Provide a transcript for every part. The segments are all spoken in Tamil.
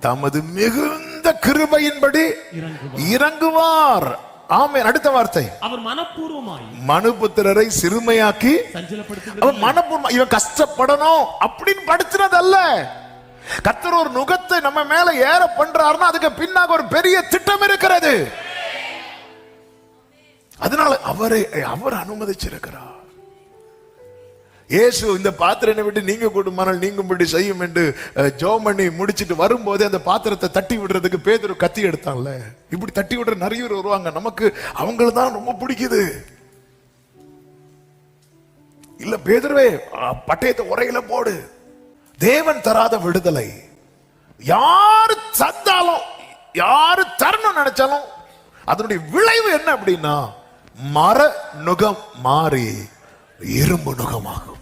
தமது மிகுந்த கிருபையின்படி இறங்குவார். ஆமே அடுத்த வார்த்தை. அவர் மனப்பூர்வமாய் மனுபுத்திரரை சிறுமையாக்கி அவன் மனப்பூர்வமா இவன் கஷ்டப்படணும் அப்படின்னு படுத்துனதல்ல கத்தர் ஒரு நுகத்தை நம்ம மேல ஏற பண்றாருன்னா அதுக்கு பின்னாக ஒரு பெரிய திட்டம் இருக்கிறது. அதனால அவரை அவர் அனுமதிச்சிருக்கிறார். இயேசு இந்த பாத்திரனை விட்டு நீங்க கூடுமானால் நீங்கும்படி செய்யும் என்று அஹ், பண்ணி முடிச்சிட்டு வரும்போதே அந்த பாத்திரத்தை தட்டி விடுறதுக்கு பேதர் கத்தி எடுத்தான்ல. இப்படி தட்டி விடுற நிறைய பேர் வருவாங்க. நமக்கு அவங்கள தான் ரொம்ப பிடிக்குது. இல்ல பேதர்வே பட்டயத்தை உரையில போடு. தேவன் தராத விடுதலை. யாரு சந்தாலும் யாரு தரணும் நினைச்சாலும் அதனுடைய விளைவு என்ன அப்படின்னா மர நுகம் மாறி இரும்பு நுகமாகும்.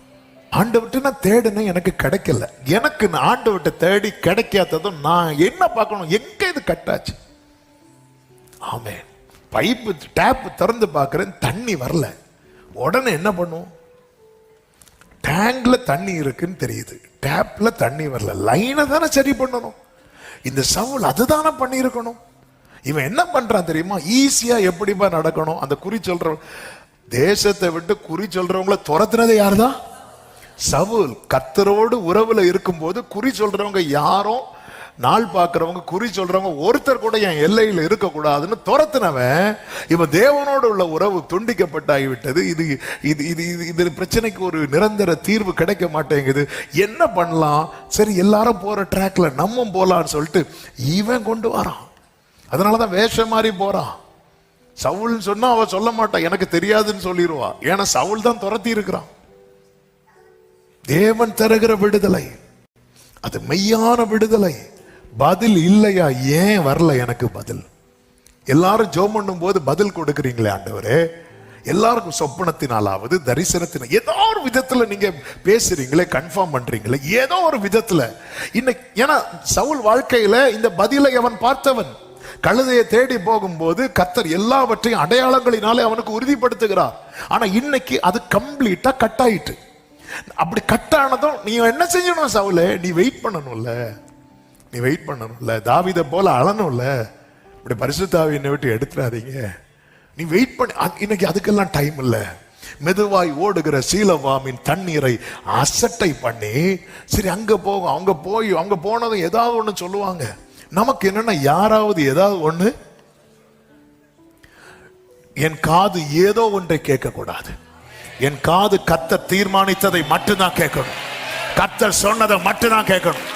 ஆண்டு விட்டு நான் தேடினேன் எனக்கு கிடைக்கல. எனக்கு நான் ஆண்டு விட்டு தேடி கிடைக்காததும் நான் என்ன பார்க்கணும்? எங்க இது கட்டாச்சு? ஆமே பைப்பு டேப் திறந்து பார்க்குறேன் தண்ணி வரல. உடனே என்ன பண்ணுவோம்? டேங்கில் தண்ணி இருக்குன்னு தெரியுது. டேப்பில் தண்ணி வரல. லைனை தானே சரி பண்ணணும். இந்த சவுல் அதுதானே பண்ணியிருக்கணும். இவன் என்ன பண்ணுறான் தெரியுமா? ஈஸியாக எப்படிப்பா நடக்கணும்? அந்த குறி சொல்கிற தேசத்தை விட்டு குறி சொல்றவங்கள துரத்துனது யாருதான்? சவுல் கத்தரோடு உறவுல இருக்கும்போது குறி சொல்றவங்க யாரும் நாள் பார்க்கறவங்க குறி சொல்றவங்க ஒருத்தர் கூட என் எல்லையில் இருக்கக்கூடாதுன்னு துரத்துனவன் இவன் தேவனோடு உள்ள உறவு துண்டிக்கப்பட்டாகிவிட்டது. இது இது இது இது இது பிரச்சனைக்கு ஒரு நிரந்தர தீர்வு கிடைக்க மாட்டேங்குது. என்ன பண்ணலாம்? சரி எல்லாரும் போற ட்ராக்ல நம்ம போலான்னு சொல்லிட்டு இவன் கொண்டு வரான். அதனாலதான் வேஷம் மாதிரி போறான். சவுல்னு சொன்னா அவ சொல்ல மாட்டான். எனக்கு தெரியாதுன்னு சொல்லிடுவா ஏன்னா சவுல் தான் துரத்தி இருக்கிறான். தேவன் தருகிற விடுதலை. அது மெய்யான விடுதலை. பதில் இல்லையா? ஏன் வரல எனக்கு பதில்? எல்லாரும் ஜோம் பண்ணும் போது பதில் கொடுக்குறீங்களே ஆண்டவரே. எல்லாருக்கும் சொப்பனத்தினாலாவது தரிசனத்தின ஏதோ ஒரு விதத்துல நீங்க பேசுறீங்களே கன்ஃபார்ம் பண்றீங்களே ஏதோ ஒரு விதத்துல. இன்னைக்கு ஏன்னா சவுல் வாழ்க்கையில இந்த பதிலை அவன் பார்த்தவன். கழுதையை தேடி போகும்போது கத்தர் எல்லாவற்றையும் அடையாளங்களினாலே அவனுக்கு உறுதிப்படுத்துகிறார். ஆனா இன்னைக்கு அது கம்ப்ளீட்டா கட் ஆயிட்டு. அப்படி கட் ஆனதும் நீ என்ன செஞ்சணும் சவுல? நீ வெயிட் பண்ணணும்ல. நீ வெயிட் பண்ணணும்ல. தாவித போல அழணும்ல. இப்படி பரிசுத்தாவி என்னை விட்டு எடுத்துடாதீங்க நீ வெயிட் பண்ணி. இன்னைக்கு அதுக்கெல்லாம் டைம் இல்லை. மெதுவாய் ஓடுகிற சீலவாமின் தண்ணீரை அசட்டை பண்ணி சரி அங்க போகும். அவங்க போய் அவங்க போனதும் ஏதாவது ஒண்ணு சொல்லுவாங்க. நமக்கு என்னன்னா யாராவது ஏதாவது ஒண்ணு? என் காது ஏதோ ஒன்றை கேட்கக்கூடாது. என் காது கத்த தீர்மானித்ததை மட்டும்தான் கேட்கணும். கத்தர் சொன்னதை மட்டும்தான் கேட்கணும்.